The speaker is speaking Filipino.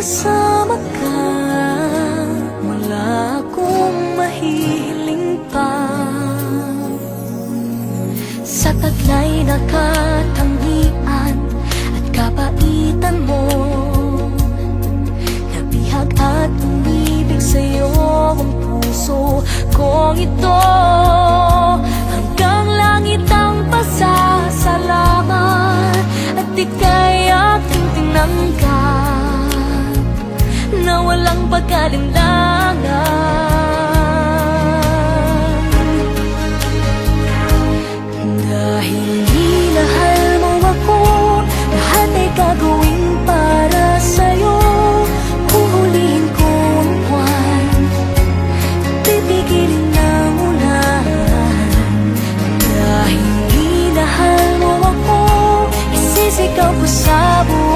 kasama ka Wala akong mahihiling pa. Sa taglay na katangian At kabaitan mo Nabihag at umibig sa'yo Ang puso kong ito. Hanggang langit ang pasasalamat At ika'y aking tinanggal na walang pagkalinlangan. Dahil minahal mo ako, lahat ay gagawin para sa'yo. Huhulihin ko ang buwan, pipigilin ng ulan Dahil minahal mo ako, isisigaw ko sa buwan.